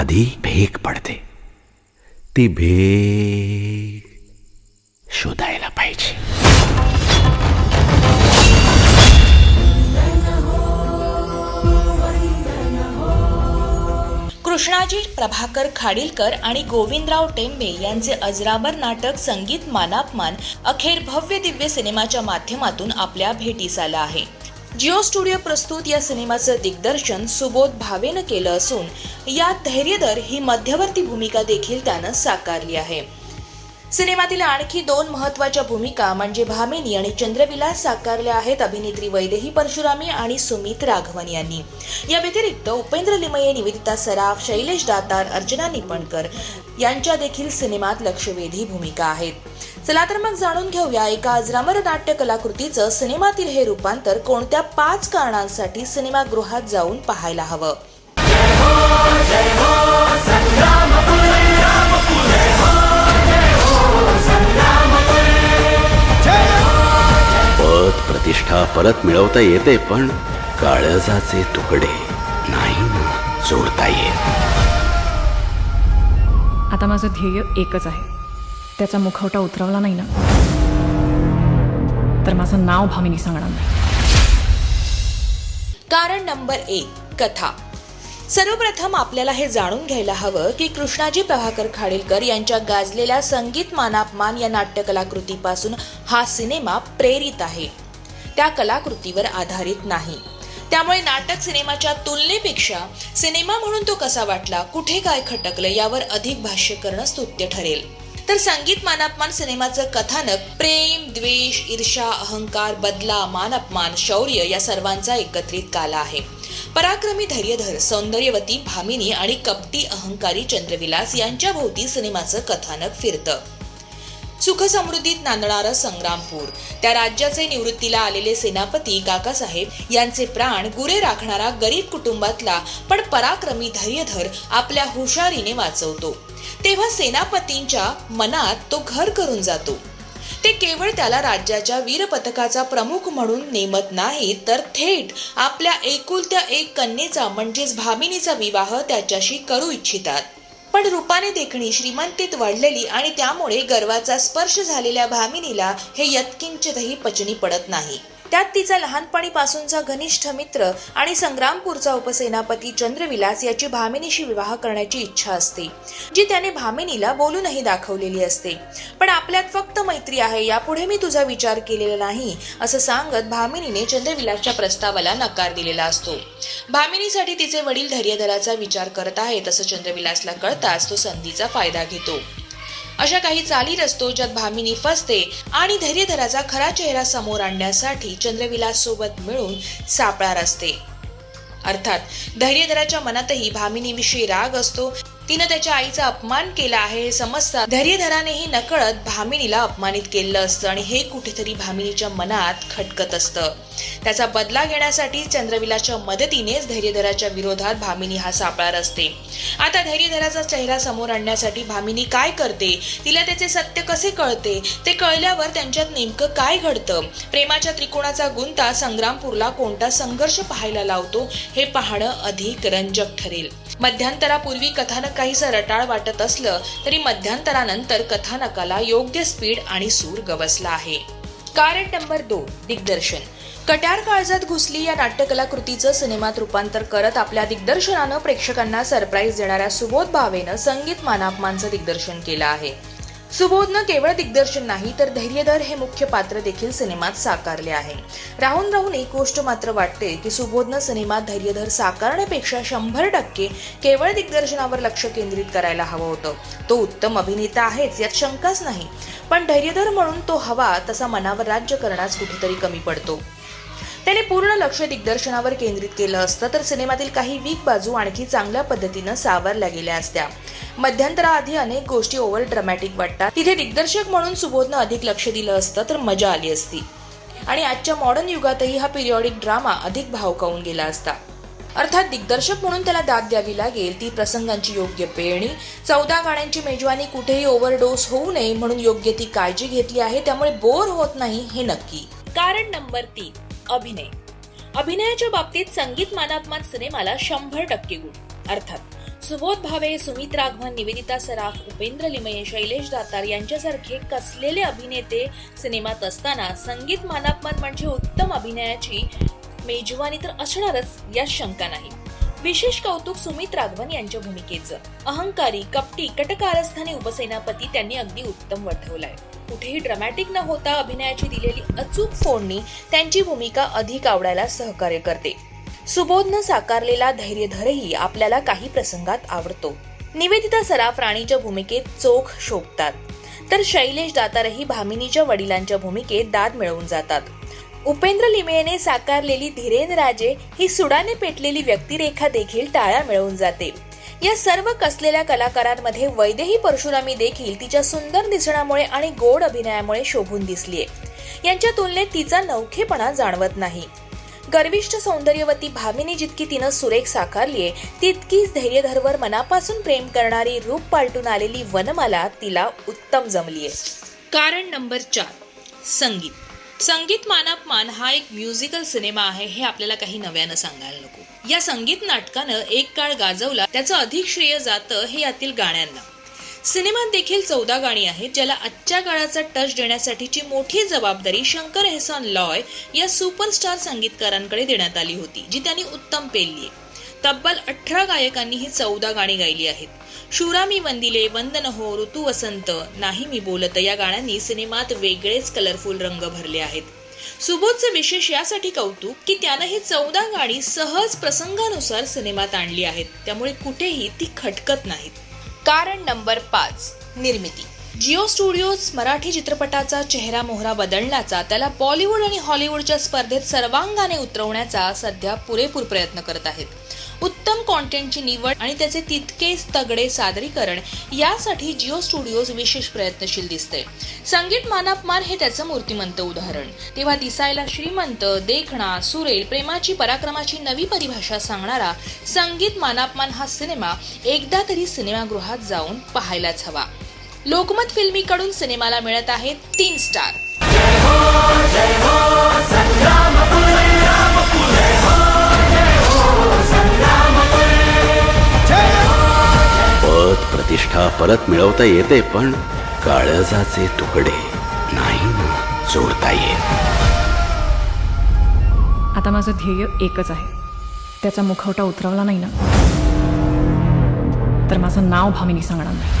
आधी भेग पडते. ती भेग शोधायला पाहिजे. कृष्णाजी प्रभाकर खाडीलकर आणि गोविंदराव टेंबे यांचे अजराबर नाटक संगीत मानापमान अखेर भव्य दिव्य सिनेमाच्या माध्यमातून आपल्या भेटीस आलं आहे. जिओ स्टुडिओ प्रस्तुत या सिनेमाचं दिग्दर्शन सुबोध भावेनं केलं असून यात धैर्यधर ही मध्यवर्ती भूमिका देखील त्यानं साकारली आहे. सिनेमातील आणखी दोन महत्त्वाच्या भूमिका म्हणजे भामिनी आणि चंद्रविलास साकारल्या आहेत अभिनेत्री वैदेही परशुरामी आणि सुमित राघवन यांनी. या व्यतिरिक्त उपेंद्र लिमये निवेदिता सराफ शैलेश दातार अर्चना निपणकर यांच्या देखील सिनेमात लक्षवेधी भूमिका आहेत. चला तर मग जाणून घेऊया एका अजरामर नाट्य कलाकृतीचं सिनेमातील हे रूपांतर कोणत्या पाच कारणांसाठी सिनेमागृहात जाऊन पाहायला हवं? पद प्रतिष्ठा परत मिळवता येते पण काळजाचे तुकडे नाही ना जोडता येत. आता माझं ध्येय एकच आहे. त्याचा मुखवटा उतरवला नाही ना? तर माझं नाव भामिनी सांगणार नाही. कारण नंबर एक कथा. सर्वप्रथम आपल्याला हे जाणून घ्यायला हवं की कृष्णाजी प्रभाकर खाडीलकर यांच्या गाजलेल्या संगीत मानापमान या नाट्यकलाकृतीपासून हा सिनेमा प्रेरित आहे. त्या कलाकृतीवर आधारित नाही. त्यामुळे नाटक सिनेमाच्या तुलनेपेक्षा सिनेमा म्हणून तो कसा वाटला कुठे काय खटकलं यावर अधिक भाष्य करणं स्तुत्य ठरेल. तर संगीत मानापमान सिनेमाचं कथानक प्रेम द्वेष ईर्षा अहंकार बदला मान अपमान शौर्य या सर्वांचा एकत्रित काला आहे. पराक्रमी धैर्यधर सौंदर्यवती भामिनी आणि कपटी अहंकारी चंद्रविलास यांच्या भोवती सिनेमाचं कथानक फिरतं. सुखसमृद्धीत नांदणारं संग्रामपूर. त्या राज्याचे निवृत्तीला आलेले सेनापती काकासाहेब यांचे प्राण गुरे राखणारा गरीब कुटुंबातला पण पराक्रमी धैर्यधर आपल्या हुशारीने वाचवतो. तेव्हा सेनापतींच्या मनात तो घर करून जातो. ते केवळ त्याला राज्याच्या वीरपथकाचा प्रमुख म्हणून नेमत नाही तर थेट आपल्या एकुलत्या एक कन्येचा म्हणजेच भामिनीचा विवाह त्याच्याशी करू इच्छितात. पण रूपाने देखणी श्रीमंतीत वाढलेली आणि त्यामुळे गर्वाचा स्पर्श झालेल्या भामिनीला हे यत्किंचितही पचनी पडत नाही. त्यात तिचा लहानपणीपासूनचा घनिष्ठ मित्र आणि संग्रामपूरचा उपसेनापती चंद्रविलास याची भामिनीशी विवाह करण्याची इच्छा असते जी त्याने भामिनीला बोलूनही दाखवलेली असते. पण आपल्यात फक्त मैत्री आहे यापुढे मी तुझा विचार केलेला नाही असं सांगत भामिनीने चंद्रविलासच्या प्रस्तावाला नकार दिलेला असतो. भामिनीसाठी तिचे वडील धैर्यधराचा विचार करत आहेत असं चंद्रविलासला कळताच तो संधीचा फायदा घेतो. अशा काही चाली रचतो ज्यात भामिनी फसते आणि धैर्यधराचा खरा चेहरा समोर आणण्यासाठी चंद्रविलास सोबत मिळून सापळा रचते. अर्थात धैर्यधराच्या मनातही भामिनीविषयी राग असतो तिनं त्याच्या आईचा अपमान केला आहे हे समजता धैर्यधरानेही नकळत भामिनीला अपमानित केलं असतं आणि हे कुठेतरी भामिनीच्या मनात खटकत असतं. त्याचा बदला घेण्यासाठी चंद्रविलाच्या मदतीनेच धैर्यधराच्या विरोधात भामिनी हा सापळा असते आता धैर्यधराचा चेहरा समोर आणण्यासाठी भामिनी काय करते? तिला त्याचे सत्य कसे कळते? ते कळल्यावर त्यांच्यात नेमकं काय घडतं? प्रेमाच्या त्रिकोणाचा गुंता संग्रामपूरला कोणता संघर्ष पाहायला लावतो? हे पाहणं अधिक रंजक ठरेल. मध्यांतरापूर्वी कथानक काहीसं रटाळ वाटत असलं तरी मध्यांतरानंतर कथानकाला योग्य स्पीड आणि सूर गवसला आहे. कारण नंबर दोन दिग्दर्शन. कट्यार काळजात घुसली या नाट्यकलाकृतीचं सिनेमात रूपांतर करत आपल्या दिग्दर्शनानं प्रेक्षकांना सरप्राईज देणाऱ्या सुबोध भावेनं संगीत मानापमानचं दिग्दर्शन केलं आहे. सुबोधनं केवळ दिग्दर्शन नाही तर धैर्यधर हे मुख्य पात्र देखील सिनेमात साकारले आहे. राहून राहून एक गोष्ट मात्र वाटते की सुबोधनं सिनेमात धैर्यधर साकारण्यापेक्षा शंभर टक्के केवळ दिग्दर्शनावर लक्ष केंद्रित करायला हवं होतं. तो उत्तम अभिनेता आहेच यात शंकाच नाही. पण धैर्यधर म्हणून तो हवा तसा मनावर राज्य करण्यास कुठेतरी कमी पडतो. त्याने पूर्ण लक्ष दिग्दर्शनावर केंद्रित केलं असतं तर सिनेमातील काही वीक बाजू आणखी चांगल्या पद्धतीनं सावरल्या गेल्या असत्या. मध्यंतराआधी अनेक गोष्टी ओव्हर ड्रमॅटिक वाटतात. तिथे दिग्दर्शक म्हणून सुबोधनं अधिक लक्ष दिलं असतं तर मजा आली असती. आणि आजच्या मॉडर्न युगातही हा पिरियॉडिक ड्रामा अधिक भावकावून गेला असता. अर्थात दिग्दर्शक म्हणून त्याला दाद द्यावी लागेल ती प्रसंगांची योग्य पेरणी चौदा गाण्यांची मेजवानी कुठेही ओव्हरडोस होऊ नये म्हणून योग्य ती काळजी घेतली आहे त्यामुळे बोर होत नाही हे नक्की. कारण नंबर तीन. अभिनय. अभिनयाच्या बाबतीत संगीत मानापमान सिनेमाला शंभर टक्के गुण. अर्थात सुबोध भावे सुमित राघवन निवेदिता सराफ उपेंद्र लिमये शैलेश दातार यांच्यासारखे कसलेले अभिनेते सिनेमात असताना संगीत मानापमान म्हणजे उत्तम अभिनयाची मेजवानी तर असणारच यात शंका नाही. विशेष कौतुक सुमित राघवन यांच्या भूमिकेचं. अहंकारी कपटी कटकारस्थानी उपसेनापती त्यांनी अगदी उत्तम वठवलाय. कुठेही ड्रमॅटिक न होता अभिनयाची दिलेली अचूक फोडणी त्यांची भूमिका अधिक आवडायला सहकार्य करते. सुबोधनं साकारलेला धैर्यधरही आपल्याला काही प्रसंगात आवडतो. निवेदिता सराफ राणीच्या भूमिकेत चोख शोभतात. तर शैलेश दातारही भामिनीच्या वडिलांच्या भूमिकेत दाद मिळवून जातात. उपेंद्र लिमयेने साकारलेली धीरेन राजे ही सुडाने पेटलेली व्यक्तिरेखा देखील टाळ्या मिळवून जाते. या सर्व कसलेल्या कलाकारांमध्ये वैदेही परशुरामी देखील तिच्या सुंदर दिसण्यामुळे आणि गोड अभिनयामुळे शोभून दिसलीये. यांच्या तुलनेत तिचा नवखेपणा जाणवत नाही. गर्विष्ठ सौंदर्यवती भामिनी जितकी तिनं सुरेख साकारलीये तितकीच धैर्यधरवर मनापासून प्रेम करणारी रूप पालटून आलेली वनमाला तिला उत्तम जमलीये. कारण नंबर चार संगीत. संगीत मानापमान हा एक म्युझिकल सिनेमा आहे हे आपल्याला काही नव्यानं सांगायला नको. या संगीत नाटकानं एक काळ गाजवला त्याचं अधिक श्रेय जातं हे यातील गाण्यांना. सिनेमात देखील चौदा गाणी आहेत ज्याला आजच्या काळाचा टच देण्यासाठीची मोठी जबाबदारी शंकर एहसान लॉय या सुपरस्टार संगीतकारांकडे देण्यात आली होती जी त्यांनी उत्तम पेलली आहे. तब्बल अठरा गायकांनी ही चौदा गाणी गायली आहेत. शुरामी वंदिले वंदन हो ऋतू वसंत नाही मी बोलत या गाण्यांनी सिनेमात वेगळेच कलरफुल रंग भरले आहेत. सुबोधचं विशेष यासाठी कौतुक की त्यानं ही चौदा गाणी सहज प्रसंगानुसार सिनेमात आणली आहेत. त्यामुळे कुठेही ती खटकत नाहीत. कारण नंबर पाच निर्मिती. जिओ स्टुडिओज मराठी चित्रपटाचा चेहरा मोहरा बदलण्याचा त्याला बॉलिवूड आणि हॉलिवूडच्या स्पर्धेत सर्वांगाने उतरवण्याचा सध्या पुरेपूर प्रयत्न करत आहेत. उत्तम कॉन्टेंटची निवड आणि त्याचे तितकेच तगडे सादरीकरण यासाठी जिओ स्टुडिओज विशेष प्रयत्नशील दिसते संगीत मानापमान हे त्याचं मूर्तिमंत उदाहरण. तेव्हा दिसायला श्रीमंत देखणा सुरेल प्रेमाची पराक्रमाची नवी परिभाषा सांगणारा संगीत मानापमान हा सिनेमा एकदा तरी सिनेमागृहात जाऊन पाहायलाच हवा. लोकमत फिल्मीकडून सिनेमाला मिळत आहेत तीन स्टार. पद प्रतिष्ठा परत मिळवता येते पण काळजाचे तुकडे नाही ना जोडता येत. आता माझं ध्येय एकच आहे. त्याचा मुखवटा उतरवला नाही ना तर माझं नाव भामिनी सांगणार नाही.